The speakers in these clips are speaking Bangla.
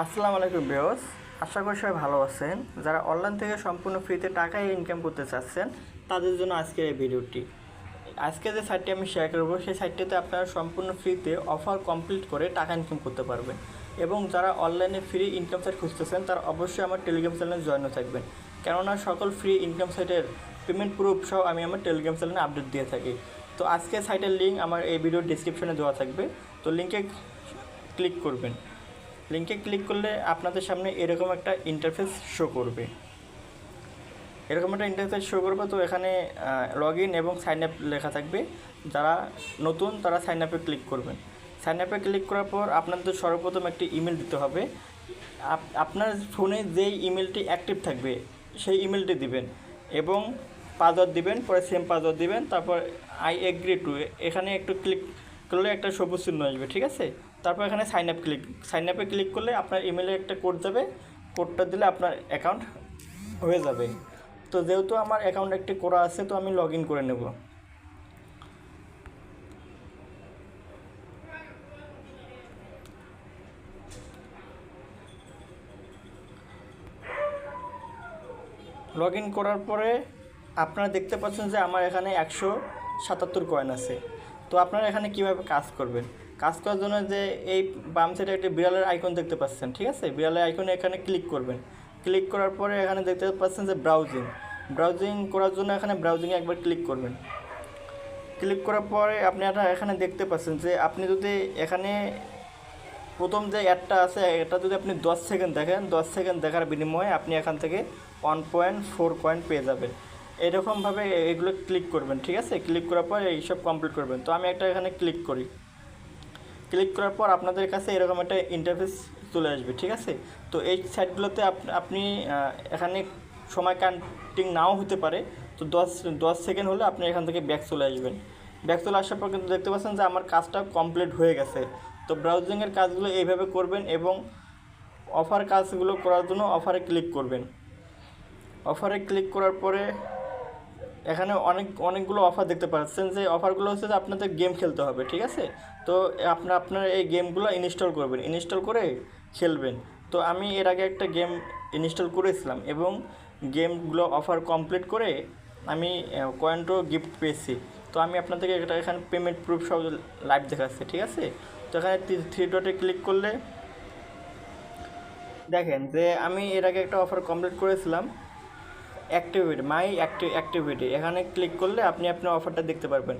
আসসালামু আলাইকুম বেওস আশা করি সবাই ভালো আছেন। যারা অনলাইন থেকে সম্পূর্ণ ফ্রিতে টাকা ইনকাম করতে চাচ্ছেন, তাদের জন্য আজকের এই ভিডিওটি। আজকে যে সাইটটি আমি শেয়ার করব, সেই সাইটটিতে আপনারা সম্পূর্ণ ফ্রিতে অফার কমপ্লিট করে টাকা ইনকাম করতে পারবেন। এবং যারা অনলাইনে ফ্রি ইনকাম সাইট খুঁজতেছেন, তারা অবশ্যই আমার টেলিগ্রাম চ্যানেলে জয়েন থাকবেন। কেননা সকল ফ্রি ইনকাম সাইটের পেমেন্ট প্রুফ সহ আমি আমার টেলিগ্রাম চ্যানেলে আপডেট দিয়ে থাকি। তো আজকে সাইটের লিঙ্ক আমার এই ভিডিওর ডিসক্রিপশনে দেওয়া থাকবে। তো লিঙ্কে ক্লিক করবেন। লিঙ্কে ক্লিক করলে আপনাদের সামনে এরকম একটা ইন্টারফেস শো করবে। এরকম একটা ইন্টারফেস শো করবে, তো এখানে লগ ইন এবং সাইন আপ লেখা থাকবে। যারা নতুন, তারা সাইন আপে ক্লিক করবেন। সাইন আপে ক্লিক করার পর আপনাদের সর্বপ্রথম একটি ইমেল দিতে হবে। আপ- আপনার ফোনে যেই ইমেলটি অ্যাক্টিভ থাকবে, সেই ইমেলটি দিবেন এবং পাসওয়ার্ড দিবেন, পরে সেম পাসওয়ার্ড দিবেন, তারপর আই এগ্রি টু এখানে একটু ক্লিক করলে একটা সবুজ চিহ্ন আসবে, ঠিক আছে? তারপর এখানে সাইন আপ ক্লিক সাইন আপে ক্লিক করলে আপনার ইমেলে একটা কোড যাবে। কোডটা দিলে আপনার অ্যাকাউন্ট হয়ে যাবে। তো যেহেতু আমার অ্যাকাউন্ট একটি করা আছে, তো আমি লগ করে নেব। লগ করার পরে আপনারা দেখতে পাচ্ছেন যে আমার এখানে একশো সাতাত্তর কয়েন আছে। তো আপনারা এখানে কীভাবে কাজ করবেন? কাজ করার জন্য যে এই বাম সাইডে একটা বিড়ালের আইকন দেখতে পাচ্ছেন, ঠিক আছে? বিড়ালের আইকনে এখানে ক্লিক করবেন। ক্লিক করার পরে এখানে দেখতে পাচ্ছেন যে ব্রাউজিং ব্রাউজিং করার জন্য এখানে ব্রাউজিংয়ে একবার ক্লিক করবেন। ক্লিক করার পরে আপনি এখানে দেখতে পাচ্ছেন যে আপনি যদি এখানে প্রথম যে অ্যাডটা আছে, এটা যদি আপনি দশ সেকেন্ড দেখেন, দশ সেকেন্ড দেখার বিনিময়ে আপনি এখান থেকে ওয়ান পয়েন্ট ফোর পয়েন্ট পেয়ে যাবেন। এরকমভাবে এগুলো ক্লিক করবেন, ঠিক আছে? ক্লিক করার পর এইসব কমপ্লিট করবেন। তো আমি একটা এখানে ক্লিক করি। ক্লিক করার পর আপনাদের কাছে এরকম একটা ইন্টারফেস চলে আসবে, ঠিক আছে? তো এই সাইটগুলোতে আপ- আপনি এখানে সময় কাউন্টিং নাও হতে পারে। তো দশ দশ সেকেন্ড হলে আপনি এখান থেকে ব্যাক চলে আসবেন। ব্যাক চলে আসার পর কিন্তু দেখতে পাচ্ছেন যে আমার কাজটা কমপ্লিট হয়ে গেছে। তো ব্রাউজিংয়ের কাজগুলো এইভাবে করবেন এবং অফার কাজগুলো করার জন্য অফারে ক্লিক করবেন। অফারে ক্লিক করার পরে এখানে অনেক, অনেকগুলো অফার দেখতে পাচ্ছেন যে অফারগুলো হচ্ছে যে আপনাদের গেম খেলতে হবে, ঠিক আছে? তো আপনার আপনার এই গেমগুলো ইনস্টল করবেন ইনস্টল করে খেলবেন। তো আমি এর আগে একটা গেম ইনস্টল করেছিলাম এবং গেমগুলো অফার কমপ্লিট করে আমি কয়েনটো গিফট পেয়েছি। তো আমি আপনাদেরকে এটা এখানে পেমেন্ট প্রুফ সব লাইভ দেখাচ্ছি, ঠিক আছে? তো এখানে থ্রি ডটে ক্লিক করলে দেখেন যে আমি এর আগে একটা অফার কমপ্লিট করেছিলাম। অ্যাক্টিভিটি মাই অ্যাক্টিভ অ্যাক্টিভিটি এখানে ক্লিক করলে আপনি আপনার অফারটা দেখতে পারবেন।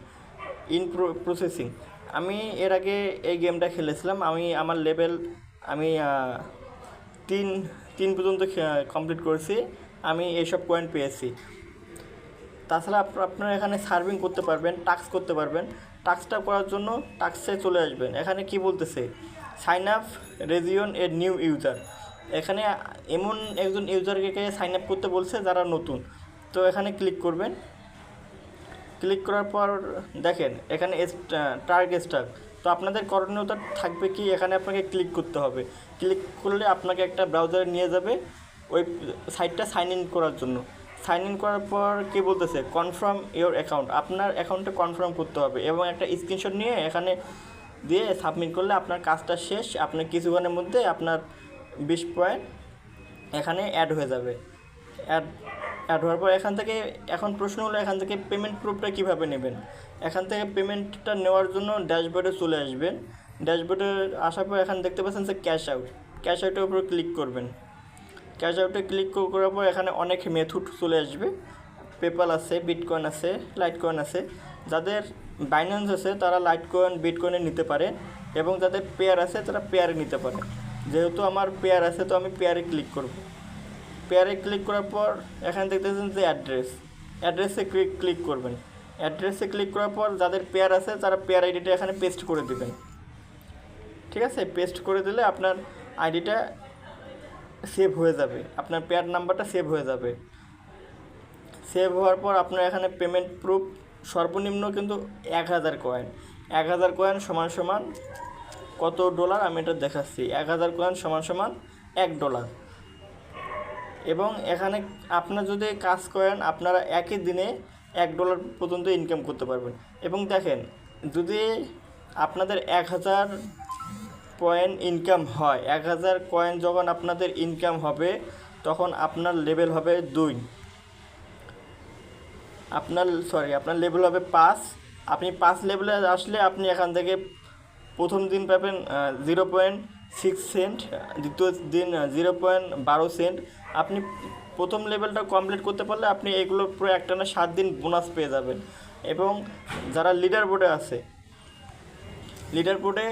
ইন প্রসেসিং আমি এর আগে এই গেমটা খেলেছিলাম। আমি আমার লেভেল আমি তিন তিন পর্যন্ত কমপ্লিট করেছি। আমি এইসব পয়েন্ট পেয়েছি। তাছাড়া আপ- আপনারা এখানে সার্ভিং করতে পারবেন টাস্ক করতে পারবেন। টাস্কটা করার জন্য টাস্কে চলে আসবেন। এখানে কি বলতেছে? সাইন আপ রেজিওন এ নিউ ইউজার এখানে এমন একজন ইউজারকে সাইন আপ করতে বলছে যারা নতুন। তো এখানে ক্লিক করবেন। ক্লিক করার পর দেখেন, এখানে টার্গেট স্টার তো আপনাদের করণীয়তা থাকবে কি, এখানে আপনাকে ক্লিক করতে হবে। ক্লিক করলে আপনাকে একটা ব্রাউজারে নিয়ে যাবে ওই সাইটটা সাইন ইন করার জন্য। সাইন ইন করার পর কি বলতেছে? কনফার্ম ইওর অ্যাকাউন্ট আপনার অ্যাকাউন্টে কনফার্ম করতে হবে এবং একটা স্ক্রিনশট নিয়ে এখানে দিয়ে সাবমিট করলে আপনার কাজটা শেষ। আপনার কিছুক্ষণের মধ্যে আপনার বিশ পয়েন্ট, এখানে অ্যাড হয়ে যাবে। অ্যাড অ্যাড হওয়ার পর এখান থেকে, এখন প্রশ্ন হলো এখান থেকে পেমেন্ট প্রুফটা কীভাবে নেবেন? এখান থেকে পেমেন্টটা নেওয়ার জন্য ড্যাশবোর্ডে চলে আসবেন। ড্যাশবোর্ডে আসার পর এখানে দেখতে পাচ্ছেন যে ক্যাশ আউট ক্যাশ আউটের উপর ক্লিক করবেন। ক্যাশ আউটে ক্লিক করার পর এখানে অনেক মেথড চলে আসবে। পেপাল আছে বিটকয়েন আছে লাইট কয়েন আছে। যাদের বাইন্যান্স আছে, তারা লাইট কয়েন বিটকয়েনে নিতে পারে। এবং যাদের পেয়ার আছে, তারা পেয়ারে নিতে পারে। যেহেতু আমার পেয়ার আছে, তো আমি পেয়ারে ক্লিক করব। পেয়ারে ক্লিক করার পর এখানে দেখতেছেন যে অ্যাড্রেস অ্যাড্রেসে ক্লিক ক্লিক করবেন। অ্যাড্রেসে ক্লিক করার পর যাদের পেয়ার আছে, তারা পেয়ার আইডিটা এখানে পেস্ট করে দেবেন। ঠিক আছে? পেস্ট করে দিলে আপনার আইডিটা সেভ হয়ে যাবে। আপনার পেয়ার নাম্বারটা সেভ হয়ে যাবে। সেভ হওয়ার পর আপনার এখানে পেমেন্ট প্রুফ সর্বনিম্ন কিন্তু এক হাজার কয়েন এক হাজার কয়েন সমান সমান কত ডলার? আমি এটা দেখাচ্ছি। এক হাজার কয়েন সমান সমান এক ডলার। এবং এখানে আপনার যদি কাজ করেন, আপনারা একই দিনে এক ডলার পর্যন্ত ইনকাম করতে পারবেন। এবং দেখেন, যদি আপনাদের এক হাজার কয়েন ইনকাম হয়, এক হাজার কয়েন যখন আপনাদের ইনকাম হবে, তখন আপনার লেভেল হবে দুই। আপনার সরি আপনার লেভেল হবে পাঁচ। আপনি পাঁচ লেভেলে আসলে আপনি এখান থেকে প্রথম দিন পাবেন জিরো পয়েন্ট সিক্স সেন্ট দ্বিতীয় দিন জিরো পয়েন্ট বারো সেন্ট আপনি প্রথম লেভেলটা কমপ্লিট করতে পারলে আপনি এগুলো পুরো একটা না সাত দিন বোনাস পেয়ে যাবেন। এবং যারা লিডার বোর্ডে আছে লিডার বোর্ডে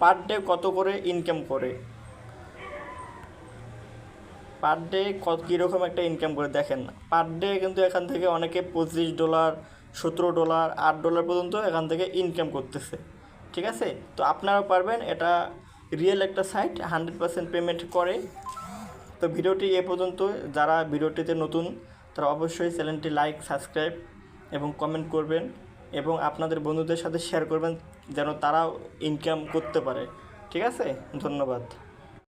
পার ডে কত করে ইনকাম করে? পার ডে কত, কীরকম একটা ইনকাম করে? দেখেন পার ডে কিন্তু এখান থেকে অনেকে পঁচিশ ডলার সতেরো ডলার আট ডলার পর্যন্ত এখান থেকে ইনকাম করতেছে। ঠিক আছে? তো আপনারাও পারবেন, এটা রিয়েল একটা সাইট হান্ড্রেড পার্সেন্ট পেমেন্ট করে। তো ভিডিওটি এ পর্যন্ত, যারা ভিডিওটিতে নতুন, তারা অবশ্যই চ্যানেলটি লাইক সাবস্ক্রাইব এবং কমেন্ট করবেন এবং আপনাদের বন্ধুদের সাথে শেয়ার করবেন, যেন তারাও ইনকাম করতে পারে। ঠিক আছে? ধন্যবাদ।